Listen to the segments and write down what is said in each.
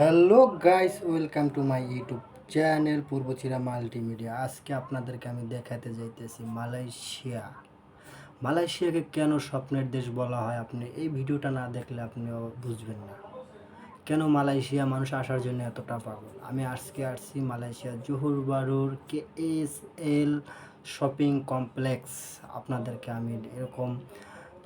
Hello guys welcome to my YouTube channel পূর্বচিরা multimedia আজকে আপনাদেরকে আমি দেখাতে যাইতেছি মালয়েশিয়া। মালয়েশিয়াকে কেন স্বপ্নের দেশ বলা হয় আপনি এই ভিডিওটা না দেখলে আপনি বুঝবেন না। কেন মালয়েশিয়া মানুষ আসার জন্য এতটা পাগল? আমি আজকে আসছি Malaysia Johor Bahru K S L shopping complex. আপনাদেরকে আমি এরকম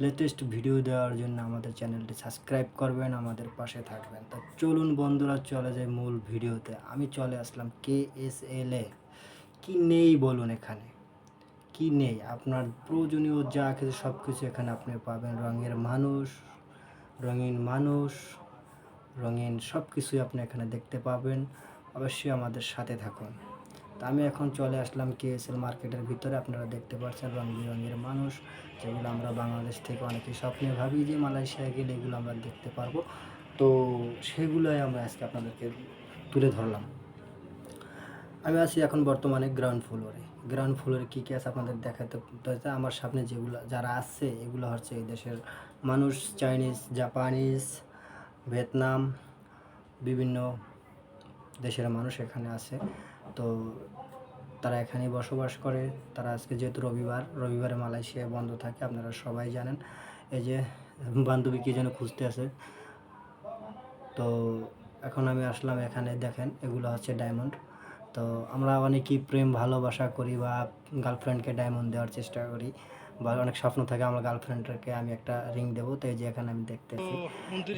লেটেস্ট ভিডিও দেওয়ার জন্য আমাদের চ্যানেলটি সাবস্ক্রাইব করবেন, আমাদের পাশে থাকবেন। তা চলুন বন্ধুরা, চলে যাই মূল ভিডিওতে আমি চলে আসলাম কে এস এল এ। কী নেই বলুন এখানে? কি নেই? আপনার প্রয়োজনীয় যা কিছু সব কিছু এখানে আপনি পাবেন। রঙের মানুষ, রঙিন মানুষ, রঙিন সব কিছুই আপনি এখানে দেখতে পাবেন। অবশ্যই আমাদের সাথে থাকুন। তা আমি এখন চলে আসলাম কেএসএল মার্কেটের ভিতরে। আপনারা দেখতে পাচ্ছেন রং বেরঙের মানুষ, যেগুলো আমরা বাংলাদেশ থেকে অনেকে স্বপ্নে ভাবি যে মালয়েশিয়ায় গেলে এগুলো আমরা দেখতে পারব। তো সেগুলোই আমরা আজকে আপনাদেরকে তুলে ধরলাম। আমি আছি এখন বর্তমানে গ্রাউন্ড ফ্লোরে গ্রাউন্ড ফ্লোরে কী কী আছে আপনাদের দেখাতে আমার সামনে যেগুলো, যারা আসছে এগুলো হচ্ছে এই দেশের মানুষ চাইনিজ জাপানিজ ভিয়েতনাম বিভিন্ন দেশের মানুষ এখানে আছে। তো তারা এখানেই বসবাস করে। তারা আজকে যেহেতু রবিবার, রবিবারে মালয়েশিয়া বন্ধ থাকে, আপনারা সবাই জানেন। এই যে বান্ধবী কে যেন খুঁজতে আছে। তো এখন আমি আসলাম এখানে, দেখেন, এগুলো হচ্ছে ডায়মন্ড তো আমরা অনেকেই প্রেম, ভালোবাসা করি বা গার্লফ্রেন্ডকে ডায়মন্ড দেওয়ার চেষ্টা করি। বা অনেক স্বপ্ন থাকে আমার গার্লফ্রেন্ডকে আমি একটা রিং দেবো তো এই যে এখানে আমি দেখতেছি।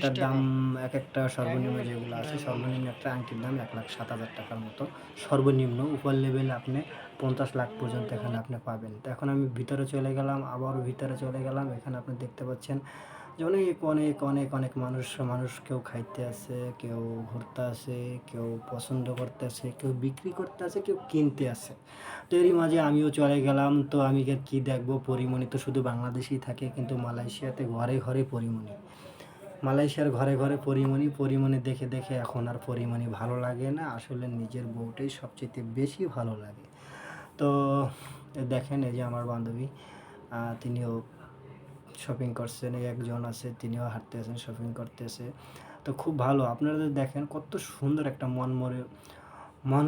তার দাম এক একটা সর্বনিম্ন যেগুলো আছে সর্বনিম্ন একটা আংটির দাম এক লাখ সাত হাজার টাকার মতো। সর্বনিম্ন উপর লেভেল আপনি পঞ্চাশ লাখ পর্যন্ত এখানে আপনি পাবেন। তো এখন আমি ভিতরে চলে গেলাম আবারও ভিতরে চলে গেলাম। এখানে আপনি দেখতে পাচ্ছেন অনেক অনেক অনেক অনেক মানুষ মানুষ কেউ খাইতে আসে, কেউ ঘুরতে আসে, কেউ পছন্দ করতে আসে, কেউ বিক্রি করতে আসে, কেউ কিনতে আসে। তো এরই মাঝে আমিও চলে গেলাম, তো আমি আর কী দেখব? পরিমণি তো শুধু বাংলাদেশেই থাকে, কিন্তু মালয়েশিয়াতে ঘরে ঘরে পরিমণি। মালয়েশিয়ার ঘরে ঘরে পরিমণি পরিমণি দেখে দেখে এখন আর পরিমণি ভালো লাগে না, আসলে নিজের বউটাই সবচেয়ে বেশি ভালো লাগে। তো দেখেন এই যে আমার বান্ধবী তিনিও শপিং করছেন, এই একজন আছে, তিনিও হাঁটতে আছেন শপিং করতেছে তো খুব ভালো, আপনারা দেখেন কত সুন্দর একটা মন মরে, মন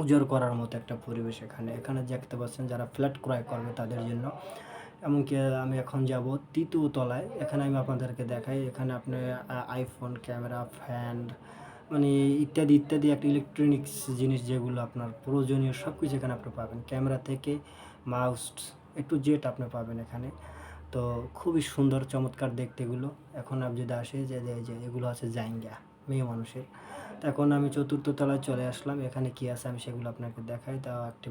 উজাড় করার মতো একটা পরিবেশ এখানে। এখানে দেখতে পাচ্ছেন যারা ফ্ল্যাট ক্রয় করবে তাদের জন্য। এমনকি আমি এখন যাব তৃতীয় তলায়। এখানে আমি আপনাদেরকে দেখাই, এখানে আপনি আইফোন ক্যামেরা ফ্যান মানে ইত্যাদি ইত্যাদি একটা ইলেকট্রনিক্স জিনিস যেগুলো আপনার প্রয়োজনীয় সব কিছু এখানে আপনি পাবেন। ক্যামেরা থেকে মাউস একটু জেট আপনি পাবেন এখানে। তো খুবই সুন্দর, চমৎকার দেখতে এগুলো। এখন আপনি যদি আসে, যে যে এগুলো আছে জাইঙ্গা, মেয়ে মানুষের। তো এখন আমি চতুর্থ তলায় চলে আসলাম। এখানে কি আছে আমি সেগুলো আপনাকে দেখাই। তাও একটি